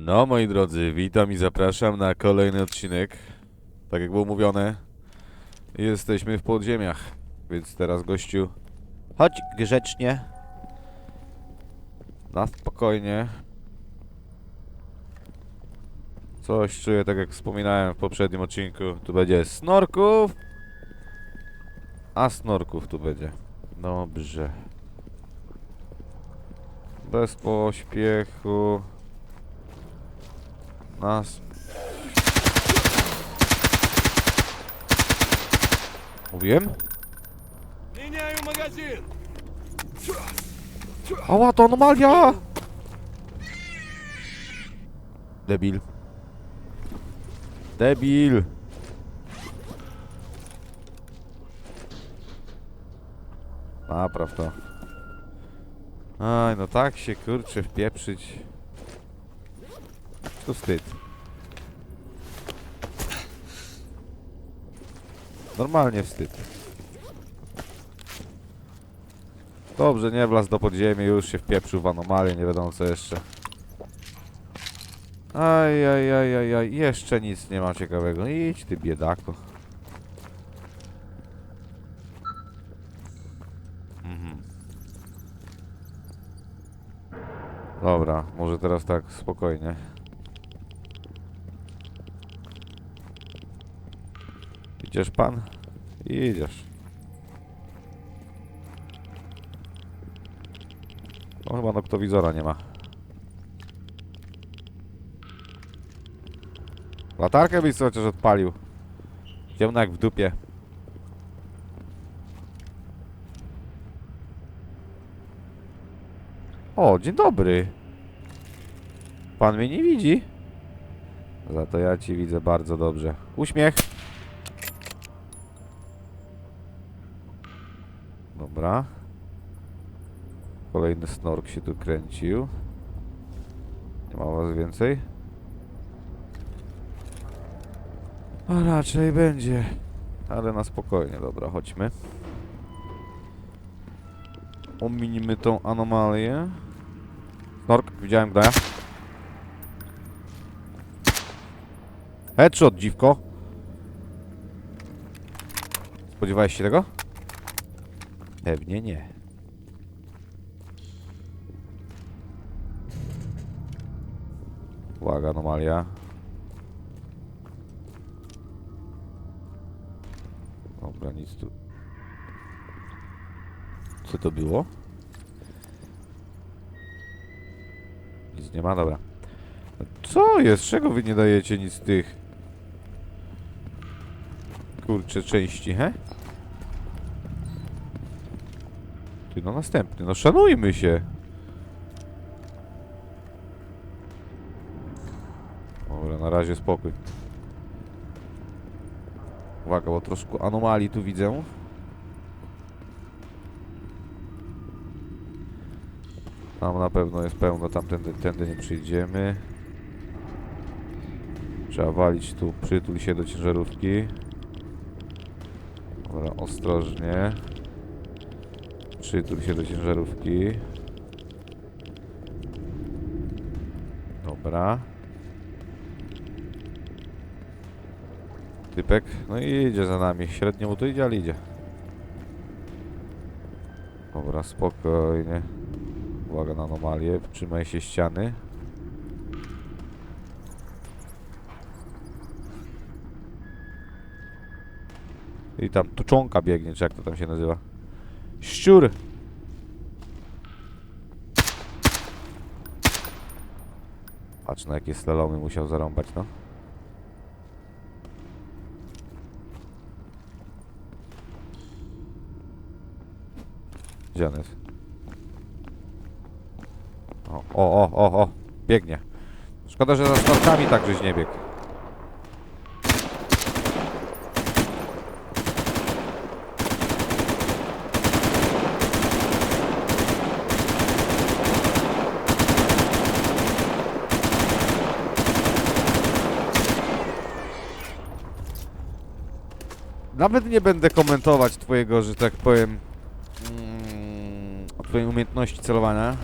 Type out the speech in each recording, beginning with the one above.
No moi drodzy, witam i zapraszam na kolejny odcinek. Tak jak było mówione, jesteśmy w podziemiach, więc teraz gościu, chodź grzecznie, na spokojnie. Coś czuję, tak jak wspominałem w poprzednim odcinku, tu będzie snorków, a snorków tu będzie. Dobrze. Bez pośpiechu. Nas. Mówiłem? Меняю магазин! Ała, to anomalia! Debil. Debil. Napraw to. Aj, no tak się kurczę wpieprzyć. To wstyd. Normalnie wstyd. Dobrze, nie wlazł do podziemi, już się wpieprzył w anomalię, nie wiadomo co jeszcze. Aj, aj, aj, aj, aj, jeszcze nic nie ma ciekawego. Idź ty biedako. Mhm. Dobra, może teraz tak spokojnie. Idziesz pan? Idziesz. No chyba noktowizora nie ma. Latarkę byś chociaż odpalił. Ciemno jak w dupie. O, dzień dobry. Pan mnie nie widzi? Za to ja ci widzę bardzo dobrze. Uśmiech. Dobra. Kolejny snork się tu kręcił. Nie ma was więcej? A raczej będzie. Ale na spokojnie, dobra, chodźmy. Ominimy tą anomalię. Snork, widziałem gdaja. Headshot, dziwko. Spodziewałeś się tego? Pewnie nie. Uwaga, anomalia. Dobra, nic tu. Co to było? Nic nie ma, dobra. Co jest? Czego wy nie dajecie nic tych? Kurcze części, he? Ty, no następny, no szanujmy się. Dobra, na razie spokój. Uwaga, bo troszkę anomalii tu widzę. Tam na pewno jest pełno, tamtędy tędy nie przyjdziemy. Trzeba walić tu, przytul się do ciężarówki. Dobra, ostrożnie. Przytul się do ciężarówki. Dobra. Typek, no i idzie za nami. Średnio mu to idzie, ale idzie. Dobra, spokojnie. Uwaga na anomalię. Trzymaj się ściany. I tam tuczonka biegnie, czy jak to tam się nazywa? Szczur! Patrz na jakie slalomy musiał zarąbać, no. Gdzie? O, o, o, o, o, biegnie. Szkoda, że za snorkami tak żeś nie biegł. Nawet nie będę komentować twojego, że tak powiem, mm, twojej umiejętności celowania.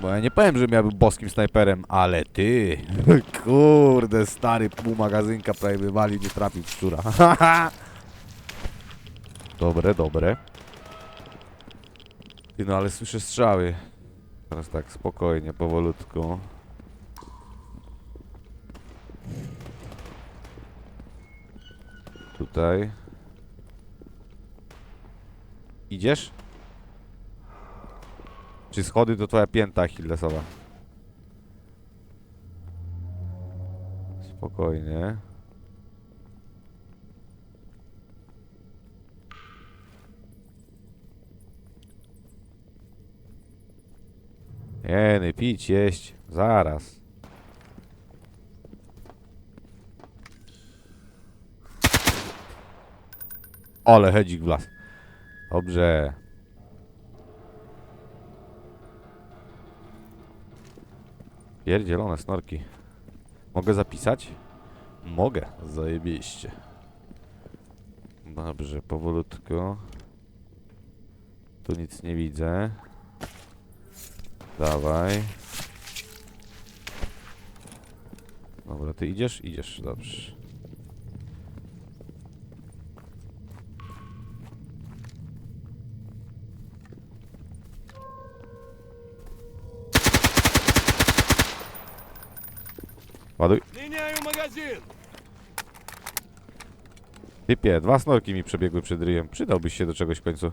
Bo ja nie powiem, że miałbym boskim snajperem, ale ty. Kurde, stary pół magazynka prawie wywalił, nie trafił w dobre, dobre. Ty, no ale słyszę strzały. Teraz tak, spokojnie, powolutku. Tutaj. Idziesz? Czy schody to twoja pięta Achillesowa? Spokojnie. Jeny, pić, jeść. Zaraz. Ale hedzik w las. Dobrze. Pierdzielone snorki. Mogę zapisać? Mogę. Zajebiście. Dobrze, powolutku. Tu nic nie widzę. Dawaj. Dobra, ty idziesz? Idziesz, dobrze. Ładuj. Typie, dwa snorki mi przebiegły przed ryjem. Przydałbyś się do czegoś w końcu.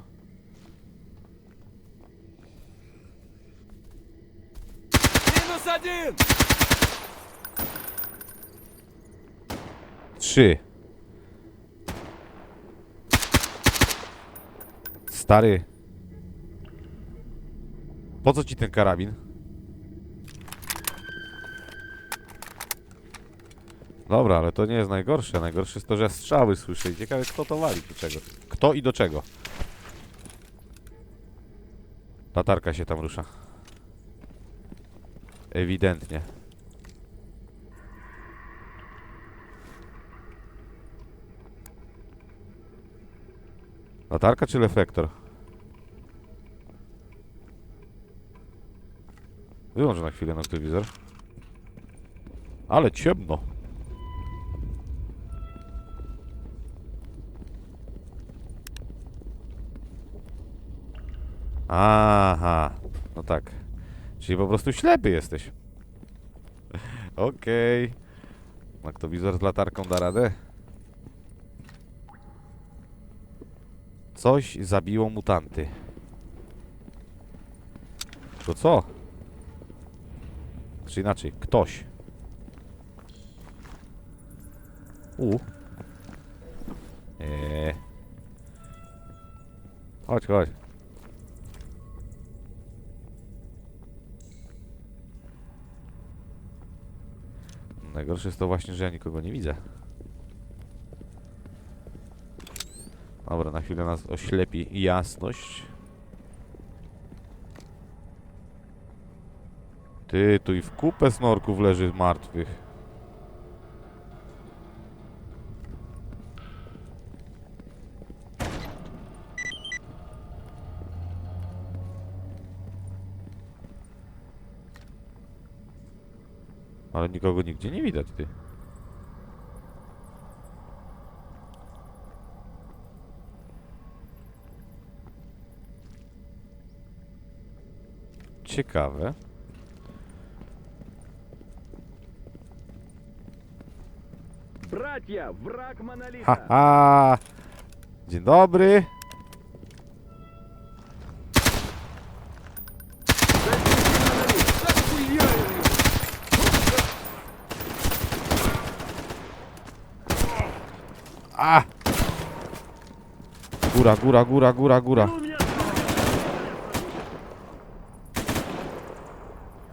Trzy. Stary. Po co ci ten karabin? Dobra, ale to nie jest najgorsze. Najgorsze jest to, że strzały słyszę i ciekawe kto to wali do czego. Kto i do czego. Latarka się tam rusza. Ewidentnie. Latarka czy reflektor? Wyłączę na chwilę noktowizor. Ale ciemno. Aha, no tak. Czyli po prostu ślepy jesteś. Okej. Noktowizor z latarką da radę? Coś zabiło mutanty. To co? Czy inaczej, ktoś. U. Eee. Chodź, chodź. Najgorsze jest to właśnie, że ja nikogo nie widzę. Dobra, na chwilę nas oślepi jasność. Ty, tu i w kupę snorków leży martwych. Ale nikogo nigdzie nie widać, ty. Ciekawe. Bracia, wrak monolita. Ha, ha. Dzień dobry. Góra, góra, góra, góra, góra.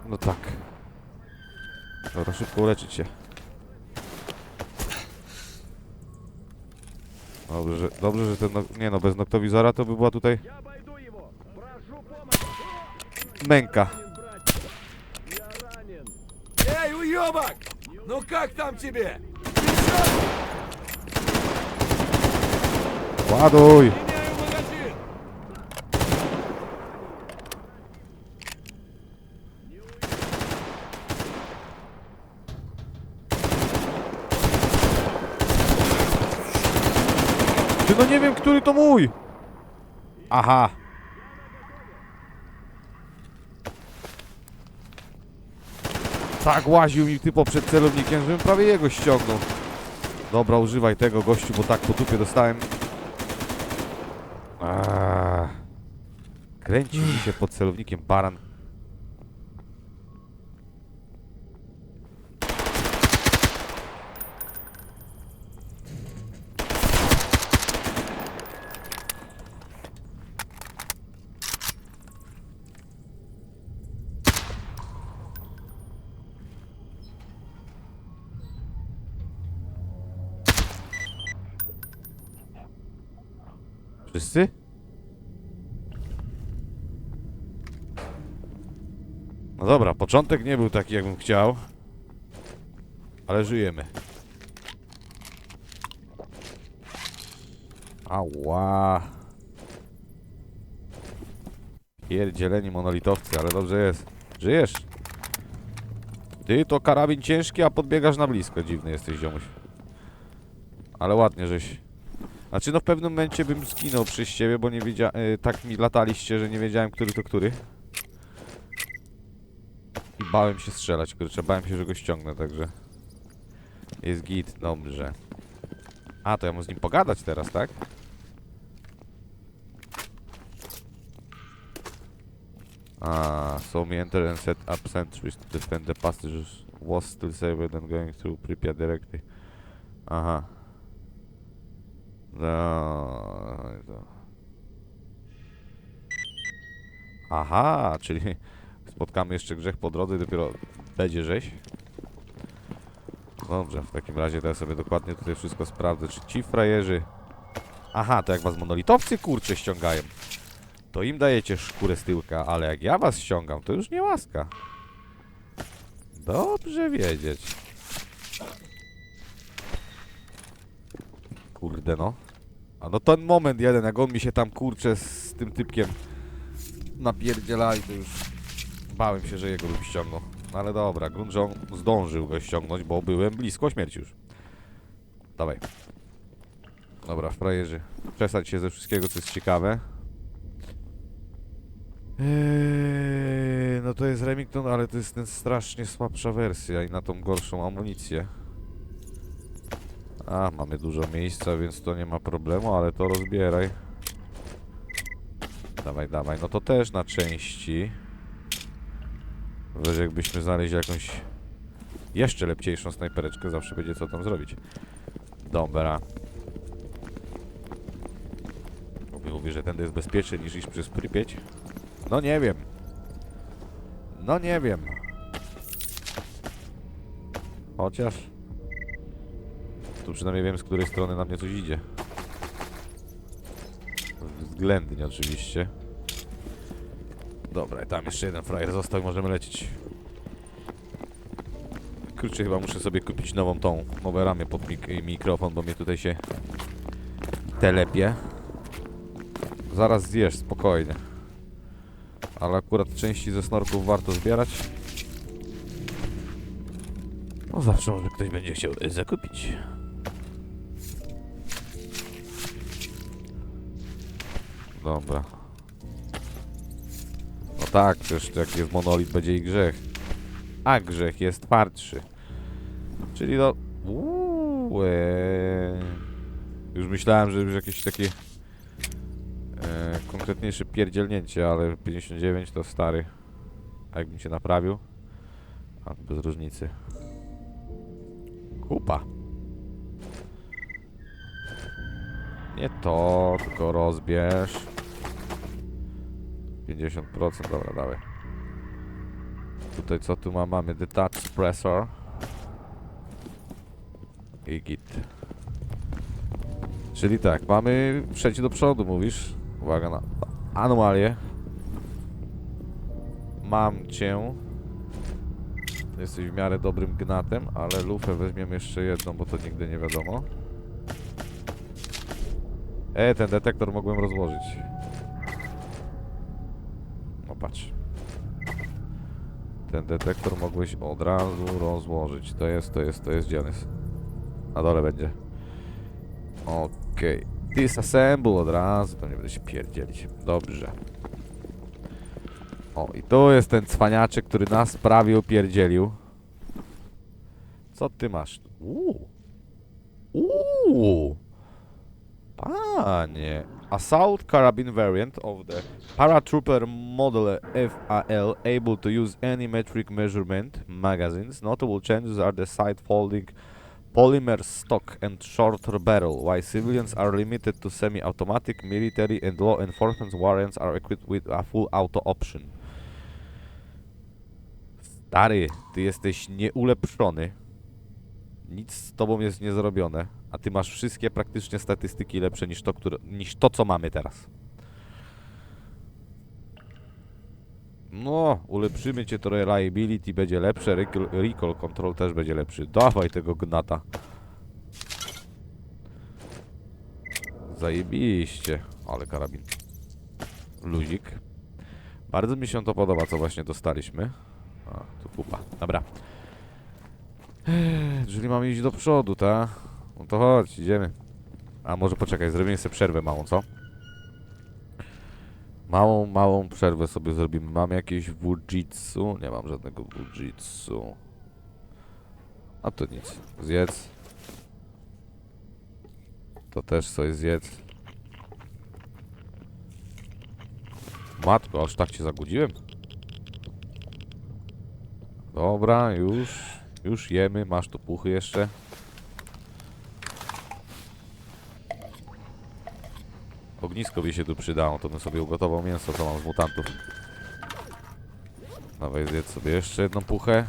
No tak. Dobra, szybko uleczyć się. Dobrze, dobrze, że ten... No... Nie no, bez noktowizora to by była tutaj... Męka. Ej, ujobak! No jak tam ciebie? Ładuj! Ty no nie wiem, który to mój! Aha. Tak łaził mi typo przed celownikiem, żebym prawie jego ściągnął. Dobra, używaj tego gościu, bo tak potupie dostałem Aaaa. Kręci mi się pod celownikiem baran. Wszyscy? No dobra, początek nie był taki, jakbym chciał. Ale żyjemy. Ała. Pierdzieleni monolitowcy, ale dobrze jest. Żyjesz? Ty to karabin ciężki, a podbiegasz na blisko. Dziwny jesteś, ziomuś. Ale ładnie żeś. Znaczy no w pewnym momencie bym zginął przez ciebie, bo nie wiedziałem, tak mi lataliście, że nie wiedziałem, który to który. I bałem się strzelać, kurczę, bałem się, że go ściągnę, także... Jest git, dobrze. A, to ja mam z nim pogadać teraz, tak? Ah, so we enter and set up sentries to defend the passengers. Was still safer than going through Pripyat directly. Aha. Aha, czyli spotkamy jeszcze grzech po drodze i dopiero będzie rzeź. Dobrze, w takim razie ja sobie dokładnie tutaj wszystko sprawdzę, czy ci frajerzy... Aha, to jak was monolitowcy kurcze ściągają, to im dajecie szkórę z tyłka, ale jak ja was ściągam, to już nie łaska. Dobrze wiedzieć. Kurde no. A no ten moment jeden, jak on mi się tam kurcze z tym typkiem napierdzielali, to już bałem się, że jego bym ściągnął. No ale dobra, grunt, że on zdążył go ściągnąć, bo byłem blisko śmierci już. Dawaj. Dobra, frajerzy. Przesadź się ze wszystkiego, co jest ciekawe. Eee, no to jest Remington, ale to jest ten strasznie słabsza wersja i na tą gorszą amunicję. A, mamy dużo miejsca, więc to nie ma problemu, ale to rozbieraj. Dawaj, dawaj. No to też na części. Wreszcie jakbyśmy znaleźli jakąś jeszcze lepciejszą snajpereczkę, zawsze będzie co tam zrobić. Dobra. Mówi, mówi, że tędy jest bezpieczniej niż iść przez Prypieć. No nie wiem. No nie wiem. Chociaż... Tu przynajmniej wiem, z której strony na mnie coś idzie. Względnie oczywiście. Dobra, tam jeszcze jeden frajer został możemy lecieć. Kurczę, chyba muszę sobie kupić nową tą, nowe ramię pod mik mikrofon, bo mnie tutaj się telepie. Zaraz zjesz, spokojnie. Ale akurat części ze snorków warto zbierać. No zawsze może ktoś będzie chciał zakupić. Dobra. No tak, przecież jak jest monolit, będzie i grzech. A grzech jest twardszy. Czyli no... Uuu, eee. Już myślałem, że już jakieś takie... E, konkretniejsze pierdzielnięcie, ale 59 to stary. A jakbym się naprawił? A, bez różnicy. Kupa. Nie to, tylko rozbierz. 50%, dobra, dawaj. Tutaj co tu ma? Mamy detach suppressor. I git. Czyli tak, mamy przejść do przodu, mówisz? Uwaga na anomalię. Mam cię. Jesteś w miarę dobrym gnatem, ale lufę weźmiemy jeszcze jedną, bo to nigdy nie wiadomo. E, ten detektor mogłem rozłożyć. Ten detektor mogłeś od razu rozłożyć. To jest, to jest, to jest, jest? Na dole będzie. Okej. Disassemble od razu, to nie będę się pierdzielić. Dobrze. O, i tu jest ten cwaniaczek, który nas prawie upierdzielił. Co ty masz? Uuu. Uuu. Panie. Assault Carabin variant of the Paratrooper Model FAL able to use any metric measurement magazines. Notable changes are the side folding polymer stock and shorter barrel, while civilians are limited to semi-automatic, military and law enforcement variants are equipped with a full auto option. Stary, ty jesteś nieulepszony. Nic z tobą jest niezrobione, a ty masz wszystkie praktycznie statystyki lepsze niż to, które, niż to co mamy teraz. No, ulepszymy cię to reliability będzie lepsze, recall, control też będzie lepszy. Dawaj tego gnata. Zajebiście. Ale karabin. Luzik. Bardzo mi się to podoba, co właśnie dostaliśmy. A, tu kupa. Dobra. Ech, Czyli mamy iść do przodu, ta? No to chodź, idziemy. A może poczekaj, zrobimy sobie przerwę małą, co? Małą, małą przerwę sobie zrobimy. Mam jakieś wujitsu? Nie mam żadnego wujitsu. A to nic. Zjedz. To też sobie zjedz. Matko, aż tak cię zagudziłem? Dobra, już. Już jemy. Masz tu puchy jeszcze. Ognisko by się tu przydało, to bym sobie ugotował mięso, co mam z mutantów. Dawaj, zjedz sobie jeszcze jedną puchę.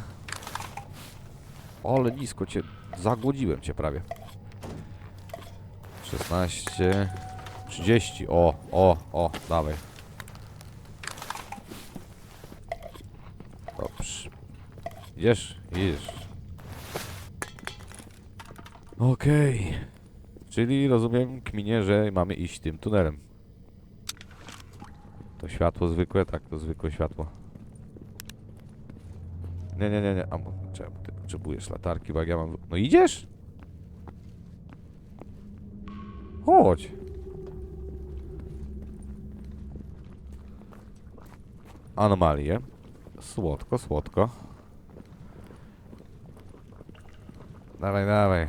Ale nisko cię, zagłodziłem cię prawie. 16, 30, o, o, o, dawaj. Dobrze. Idziesz? Idziesz. Okej. Czyli rozumiem, kminie, że mamy iść tym tunelem. To światło zwykłe? Tak, to zwykłe światło. Nie, nie, nie, nie. A, czemu ty potrzebujesz latarki, bo jak ja mam... No idziesz? Chodź. Anomalie. Słodko, słodko. Dawaj, dawaj.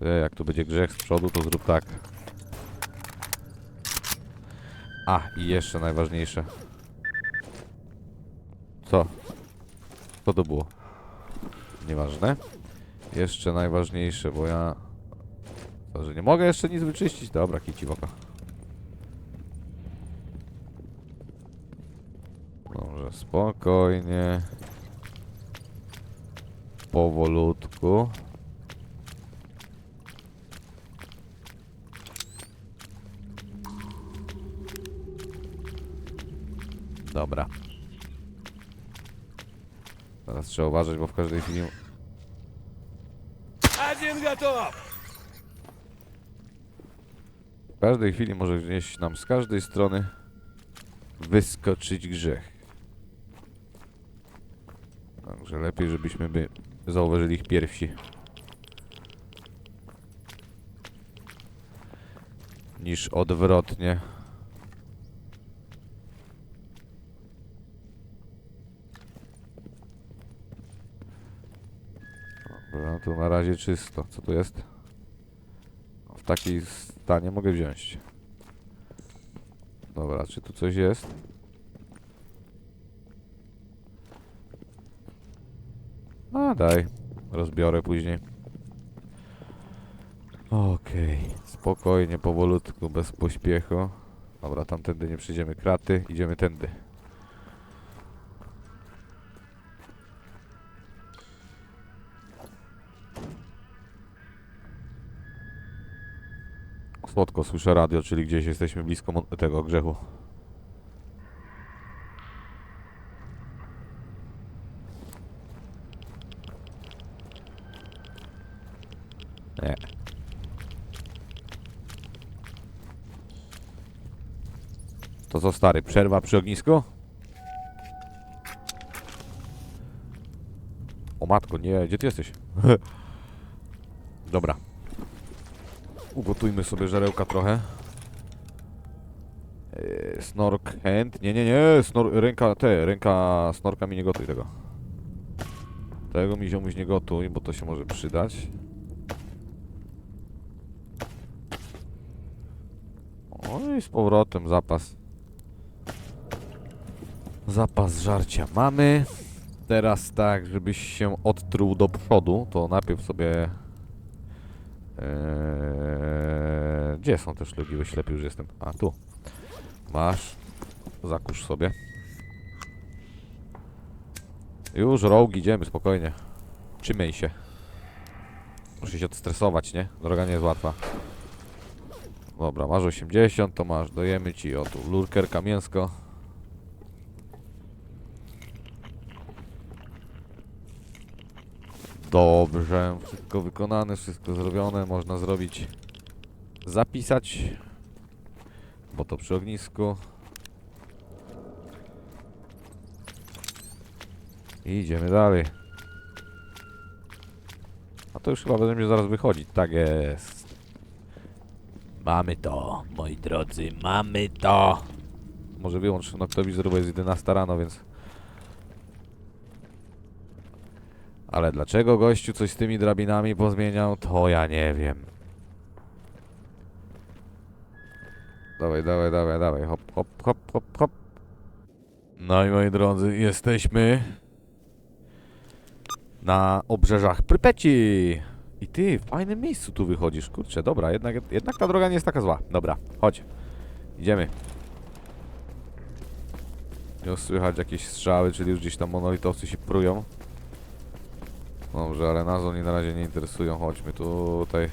Jak tu będzie grzech z przodu, to zrób tak. A, i jeszcze najważniejsze. Co? Co to było? Nieważne. Jeszcze najważniejsze, bo ja... To, że nie mogę jeszcze nic wyczyścić. Dobra, kici w oko. Dobrze, spokojnie. Powolutku. Dobra. Teraz trzeba uważać, bo w każdej chwili... Один готов! W każdej chwili może gdzieś nam z każdej strony wyskoczyć grzech. Także lepiej, żebyśmy by zauważyli ich pierwsi. Niż odwrotnie. Na razie czysto. Co tu jest? W takiej stanie mogę wziąć. Dobra, czy tu coś jest? A daj, rozbiorę później. Okej, spokojnie, powolutku, bez pośpiechu. Dobra, tamtędy nie przyjdziemy kraty, idziemy tędy. Słodko słyszę radio, czyli gdzieś jesteśmy blisko tego grzechu. Nie. To co stary, przerwa przy ognisku? O matko, nie, gdzie ty jesteś? Dobra. Ugotujmy sobie żarełka trochę. Eee, snork hand. Nie, nie, nie. Snor ręka, te, ręka snorka mi nie gotuj tego. Tego mi ziomuś nie gotuj, bo to się może przydać. O i z powrotem zapas. Zapas żarcia mamy. Teraz tak, żebyś się odtruł do przodu, to najpierw sobie... Eee, gdzie są te szlugi? Ślepy już jestem. A, tu. Masz. Zakusz sobie. Już, rogue, idziemy, spokojnie. Trzymaj się. Muszę się odstresować, nie? Droga nie jest łatwa. Dobra, masz 80, to masz. Dojemy ci o tu lurkerka mięsko. Dobrze, wszystko wykonane, wszystko zrobione. Można zrobić, zapisać, bo to przy ognisku. I idziemy dalej. A to już chyba będzie mi zaraz wychodzić. Tak jest. Mamy to, moi drodzy, mamy to. Może wyłącz noktowizor, bo jest 11 rano, więc... Ale dlaczego gościu coś z tymi drabinami pozmieniał, to ja nie wiem. Dawaj, dawaj, dawaj, dawaj, hop, hop, hop, hop, hop. No i moi drodzy, jesteśmy na obrzeżach Prypeci. I ty, w fajnym miejscu tu wychodzisz, kurczę, dobra, jednak, jednak ta droga nie jest taka zła. Dobra, chodź, idziemy. Już słychać jakieś strzały, czyli już gdzieś tam monolitowcy się prują. Dobrze, ale nas oni na razie nie interesują. Chodźmy tutaj.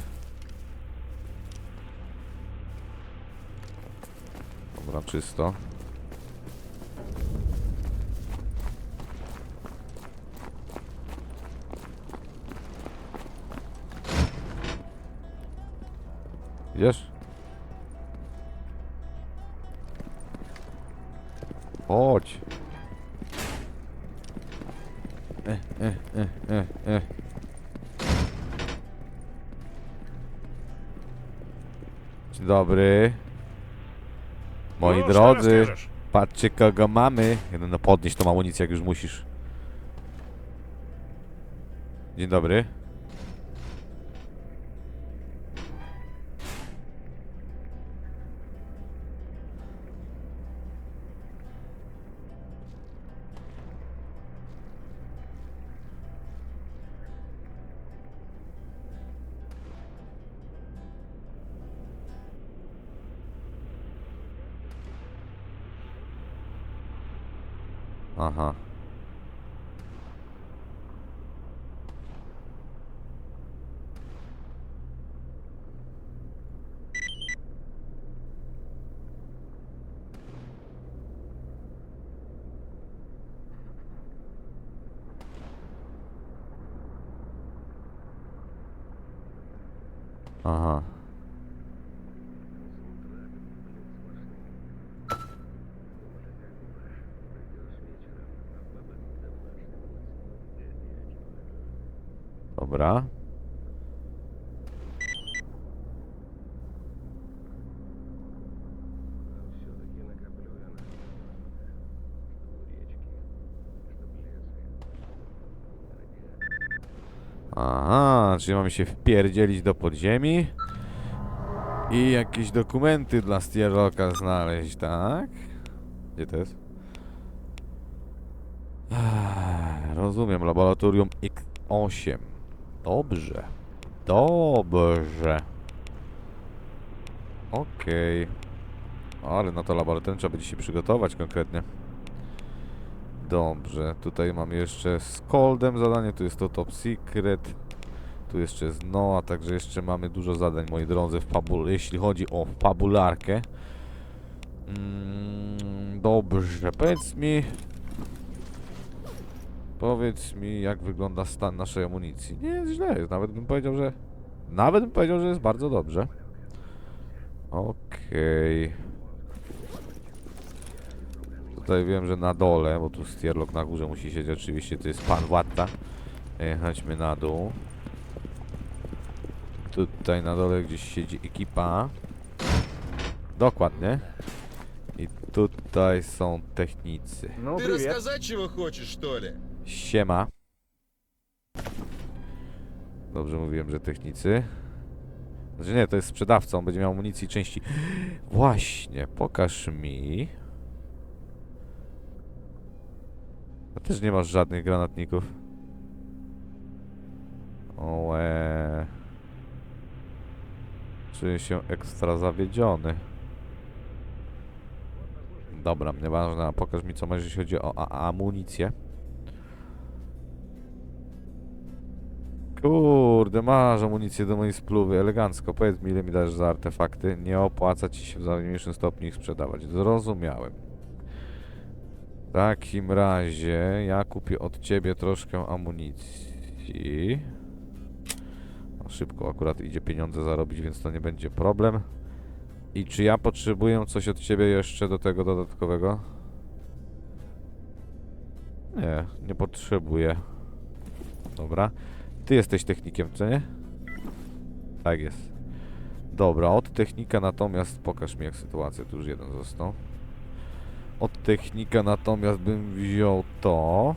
Dobra, czysto. Idziesz? Dobry. Moi No, drodzy, rozkażesz? patrzcie kogo mamy. Jeden no podnieść tą amunicję jak już musisz. Dzień dobry. Aha. Aha, czyli mamy się wpierdzielić do podziemi i jakieś dokumenty dla Stierlocka znaleźć, tak? Gdzie to jest? Rozumiem, laboratorium X8. Dobrze. Dobrze. Okej. Ale na to laboratorium trzeba będzie się przygotować konkretnie. Dobrze, tutaj mam jeszcze z Coldem zadanie, tu jest to Top Secret. Tu jeszcze jest no, a także jeszcze mamy dużo zadań, moi drodzy, w jeśli chodzi o fabularkę. Mm, dobrze, powiedz mi... Powiedz mi, jak wygląda stan naszej amunicji. Nie jest źle, nawet bym powiedział, że... Nawet bym powiedział, że jest bardzo dobrze. Okej. Tutaj wiem, że na dole, bo tu Stierlok na górze musi siedzieć, oczywiście to jest pan władca. E, Chodźmy na dół. Tutaj na dole gdzieś siedzi ekipa. Dokładnie. I tutaj są technicy. Ну, Ты привет. рассказать чего хочешь, что ли? Siema. Dobrze mówiłem, że technicy. Znaczy nie, to jest sprzedawca, on będzie miał amunicji i części. Właśnie, pokaż mi. A też nie masz żadnych granatników. Ołe. Czuję się ekstra zawiedziony. Dobra, nieważne, pokaż mi co masz, jeśli chodzi o amunicję. Kurde, masz amunicję do mojej spluwy, elegancko. Powiedz mi, ile mi dasz za artefakty. Nie opłaca ci się w najmniejszym stopniu ich sprzedawać. Zrozumiałem. Takim razie ja kupię od ciebie troszkę amunicji. No, szybko akurat idzie pieniądze zarobić, więc to nie będzie problem. I czy ja potrzebuję coś od ciebie jeszcze do tego dodatkowego? Nie, nie potrzebuję. Dobra. Ty jesteś technikiem, co nie? Tak jest. Dobra, od technika natomiast pokaż mi jak sytuacja, tu już jeden został. Od technika natomiast bym wziął to.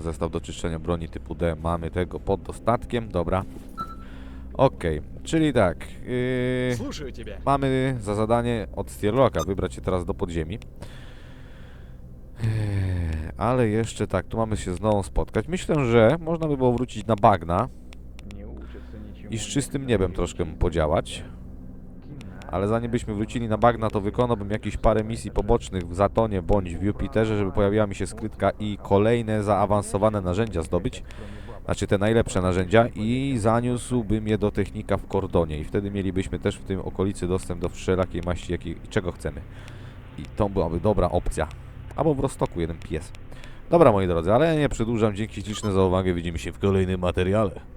Zestaw do czyszczenia broni typu D. Mamy tego pod dostatkiem. Dobra. Okej, okay. czyli tak. Yy, mamy za zadanie od Stierlocka wybrać się teraz do podziemi. Yy, ale jeszcze tak, tu mamy się znowu spotkać. Myślę, że można by było wrócić na bagna i z czystym niebem troszkę podziałać. Ale zanim byśmy wrócili na bagna, to wykonałbym jakieś parę misji pobocznych w Zatonie bądź w Jupiterze, żeby pojawiła mi się skrytka i kolejne zaawansowane narzędzia zdobyć. Znaczy te najlepsze narzędzia i zaniósłbym je do technika w kordonie i wtedy mielibyśmy też w tym okolicy dostęp do wszelakiej maści jakiej, czego chcemy. I to byłaby dobra opcja. Albo w Rostoku jeden pies. Dobra moi drodzy, ale nie przedłużam. Dzięki śliczne za uwagę. Widzimy się w kolejnym materiale.